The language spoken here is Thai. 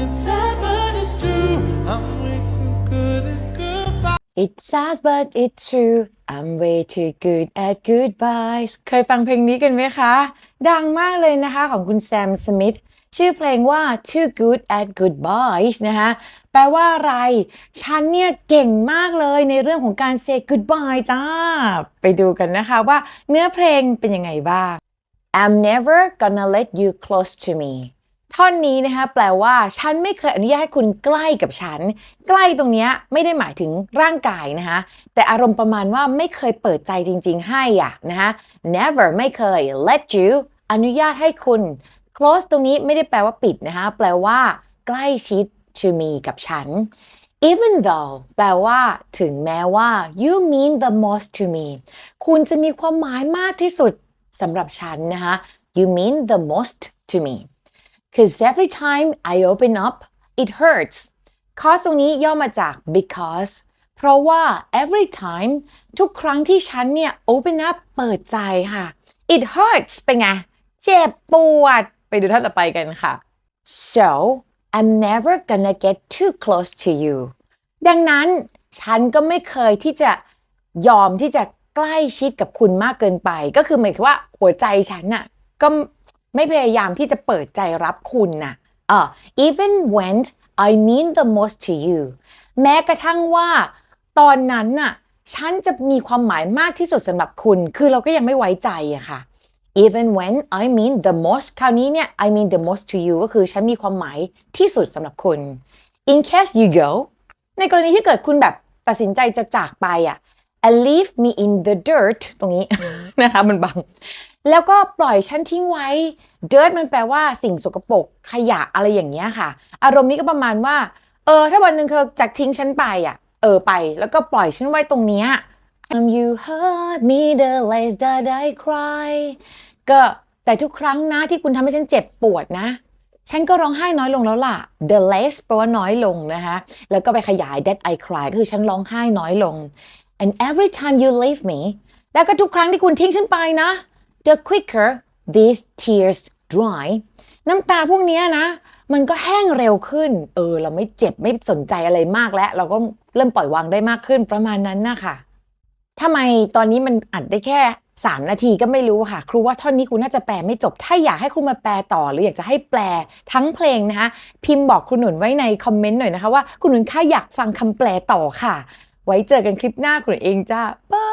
It's sad, but it's true. I'm way too good at goodbye. It's sad but it's true I'm way too good at goodbyes เคยฟังเพลงนี้กันไหมคะ ดังมากเลยนะคะของคุณแซมสมิธชื่อเพลงว่า too good at goodbyes นะคะแปลว่าอะไร ฉันเนี่ยเก่งมากเลยในเรื่องของการ say goodbye จ้า ไปดูกันนะคะว่าเนื้อเพลงเป็นยังไงบ้าง I'm never gonna let you close to me ท่อนนี้นะคะแปลว่า ฉันไม่เคยอนุญาตให้คุณใกล้กับฉัน ใกล้ตรงนี้ไม่ได้หมายถึงร่างกายนะคะแต่อารมณ์ประมาณว่าไม่เคยเปิดใจจริง ๆ ให้อะนะคะ never ไม่เคย let you อนุญาตให้คุณ close ตรงนี้ไม่ได้แปลว่าปิดนะคะแปลว่า ใกล้ชิด to me กับฉัน even though แปลว่า ถึงแม้ว่า you mean the most to me คุณจะมีความหมายมากที่สุดสำหรับฉันนะคะ you mean the most to me Cause every time I open up it hurts cause ตรงนี้ย่อมาจาก because เพราะว่า every time ทุกครั้งที่ฉันเนี่ย open up เปิดใจค่ะ it hurts เป็นไง เจ็บปวด ไปดูท่านต่อไปกันค่ะ so I'm never gonna get too close to you ดังนั้นฉันก็ไม่เคยที่จะยอมที่จะใกล้ชิดกับคุณมากเกินไป ก็คือหมายถึงว่าหัวใจฉันน่ะก็ ไม่พยายามที่จะเปิดใจรับคุณน่ะเออ even when I mean the most to you แม้กระทั่งว่าตอนนั้นน่ะฉันจะมีความหมายมากที่สุดสำหรับคุณ คือเราก็ยังไม่ไว้ใจอะค่ะ even when I mean the most คราวนี้เนี่ย I mean the most to you ก็คือฉันมีความหมายที่สุดสำหรับคุณ in case you go ในกรณีที่เกิดคุณแบบตัดสินใจจะจากไปอะ and leave me in the dirt ตรงนี้นะคะมันบัง แล้วก็ปล่อยฉันทิ้งไว้ dirt มันแปลว่าสิ่งสกปรกขยะอะไรอย่างเงี้ยค่ะ อารมณ์นี้ก็ประมาณว่า เออ ถ้าวันหนึ่งเธอจากทิ้งฉันไปอะ เออไป แล้วก็ปล่อยฉันไว้ตรงเนี้ย Um, you hurt me the less that I cry ก็แต่ทุกครั้งนะที่คุณทำให้ฉันเจ็บปวดนะฉันก็ร้องไห้น้อยลงแล้วล่ะ the less แปลว่าน้อยลงนะคะ แล้วก็ไปขยาย that I cry ก็คือฉันร้องไห้น้อยลง and every time you leave me แล้วก็ทุกครั้งที่คุณทิ้งฉันไปนะ the quicker these tears dry น้ำตาพวกเนี้ยนะ มันก็แห้งเร็วขึ้น เออ เราไม่เจ็บไม่สนใจอะไรมากแล้ว เราก็เริ่มปล่อยวางได้มากขึ้นประมาณนั้นนะคะทำไมตอนนี้มันอัดได้แค่ 3 นาทีก็ไม่รู้ค่ะ ครูว่าท่อนนี้ครูน่าจะแปลไม่จบ ถ้าอยากให้ครูมาแปลต่อ หรืออยากจะให้แปลทั้งเพลงนะคะ พิมพ์บอกคุณหนุนไว้ในคอมเมนต์หน่อยนะคะว่าคุณหนุนค่าอยากฟังคำแปลต่อค่ะ ไว้เจอกันคลิปหน้าคุณเองจ้าบาย